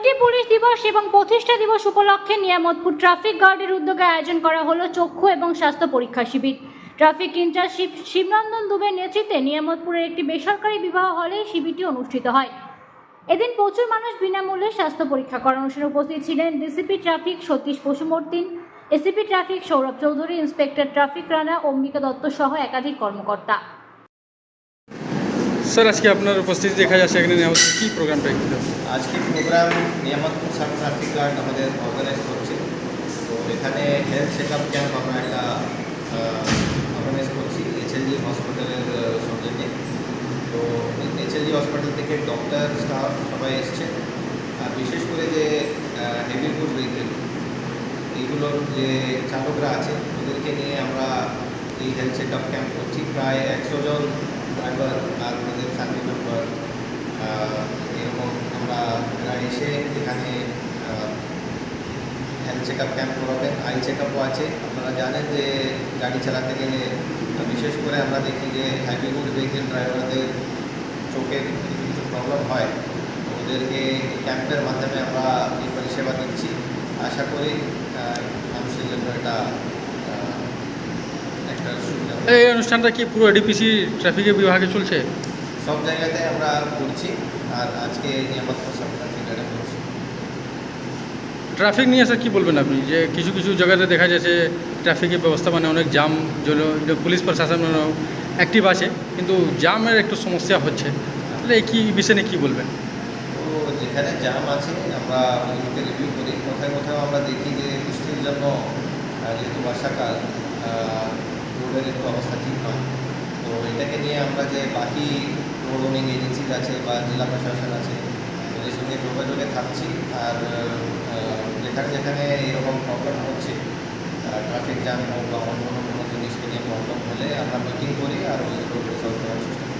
Poultry police দিবস এবং প্রতিষ্ঠা দিবস উপলক্ষে নিয়ামতপুর ট্রাফিক গার্ডের উদ্যোগে আয়োজন করা হলো চক্ষু এবং স্বাস্থ্য পরীক্ষা শিবির। Traffic in charge Shiv Shivnandan দুবের নেতৃত্বে নিয়ামতপুরের একটি বেসরকারি বিবাহ হলে শিবিরটি অনুষ্ঠিত হয়। এদিন প্রচুর মানুষ বিনামূল্যে স্বাস্থ্য পরীক্ষা করার অনুষ্ঠানে উপস্থিত ছিলেন DCP traffic Satish পশুমর্তিন ACP traffic Sourav Chowdhury, inspector traffic Rana, Ambika Dutta সহ একাধিক কর্মকর্তা। স্যার, আজকে আপনার উপস্থিতি দেখা যাচ্ছে এখানে হচ্ছে। কী প্রোগ্রামটা একটু আজকে program Niyamatpur sub traffic guard আমাদের অর্গানাইজ করছে। তো এখানে হেলথ চেক আপ ক্যাম্প আমরা একটা অর্গানাইজ করছি এইচএলজি হসপিটালের সৌজন্যে তো এইচএলজি হসপিটাল থেকে ডক্টর স্টাফ সবাই এসছে। আর বিশেষ করে যে হেভি গুড ভেহিকেল এইগুলোর যে চালকরা আছে, ওদেরকে নিয়ে আমরা এই হেলথ চেক আপ ক্যাম্প করছি। প্রায় একশো জন ড্রাইভার আর ওদের ফ্যামিলি মেম্বার এরকম আমরা এরা এসে এখানে হেলথ চেক আপ ক্যাম্প করাবেন আই চেক আপও আছে। আপনারা জানেন যে গাড়ি চালাতে গেলে বিশেষ করে আমরা দেখি যে হাইভিগুড ভেহিকেল ড্রাইভারদের চোখের কিছু কিছু প্রবলেম হয়। ওদেরকে ক্যাম্পের মাধ্যমে আমরা এই পরিষেবা দিচ্ছি। আশা করি মানুষের জন্য এটা আহ, একটা সুবিধা হবে। এই অনুষ্ঠানটা কি পুরো এডিপিসি ট্রাফিকের বিভাগে চলছে? সব জায়গাতে আমরা করছি আর আজকে ট্রাফিক নিয়ে স্যার কী বলবেন আপনি? যে কিছু কিছু জায়গাতে দেখা যাচ্ছে ট্রাফিকের ব্যবস্থা মানে অনেক জাম জন্য পুলিশ প্রশাসন অ্যাক্টিভ আছে কিন্তু জামের একটু সমস্যা হচ্ছে। তাহলে এই কী বিষয় নিয়ে কী বলবেন? তো যেখানে জাম আছে আমরা ওইগুলোকে রিভিউ করি। কোথায় কোথাও আমরা দেখি যে বৃষ্টির জন্য যেহেতু বর্ষাকাল রোডের একটু অবস্থা ঠিক নয়। তো এটাকে নিয়ে আমরা যে বাকি রোড ওনিং এজেন্সিজ আছে বা জেলা প্রশাসন আছে ওদের সঙ্গে যোগাযোগে থাকছি আর যেখানে যেখানে এরকম প্রবলেম হচ্ছে ট্রাফিক জ্যাম হোক বা অন্য কোনো জিনিসকে নিয়ে প্রবলেম হলে আমরা মিটিং করি আর ওইগুলো রিসলভ করার চেষ্টা করি।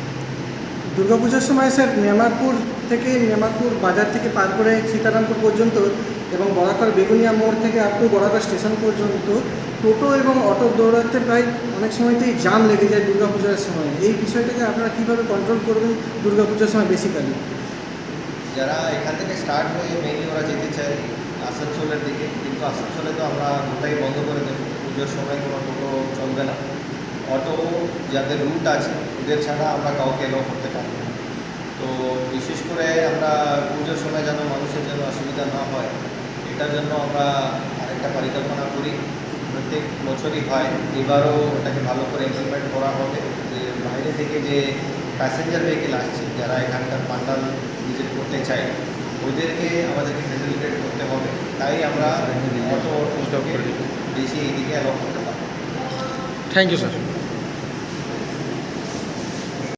দুর্গাপুজোর সময় স্যার নেমারপুর থেকে, নেমারপুর বাজার থেকে পার করে সীতারামপুর পর্যন্ত এবং বরাকর বেগুনিয়া মোড় থেকে আপ টু বরাকর স্টেশন পর্যন্ত টোটো এবং অটো দৌড়াতে প্রায় অনেক সময়তেই জাম লেগে যায় দুর্গাপূজার সময়। এই বিষয়টাকে আপনারা কীভাবে কন্ট্রোল করবেন দুর্গাপূজার সময় বেসিক্যালি যারা এখান থেকে স্টার্ট হয়ে মেইনলি ওরা যেতে চায় আসানসোলের দিকে, কিন্তু আসানসোলে তো আমরা গোটাই বন্ধ করে দেবো। পুজোর সময় কোনো টোটো চলবে না। অটো যাদের রুট আছে, ওদের ছাড়া আমরা কাউকে এলাও করতে পারব তো বিশেষ করে আমরা পুজোর সময় যেন মানুষের জন্য অসুবিধা না হয় এটার জন্য আমরা আরেকটা পরিকল্পনা করি। প্রত্যেক বছরই হয়। এবারও এটাকে ভালো করে ইমপ্লিমেন্ট করা হবে। যে বাইরে থেকে যে প্যাসেঞ্জার ভেহিকেল আসছে যারা এখানকার পান্ডাল ভিজিট করতে চায় ওদেরকে আমাদেরকে ফেসিলিটেট করতে হবে। তাই আমরা অটো বেশি এইদিকে অ্যালাউ করতে পারব থ্যাংক ইউ স্যার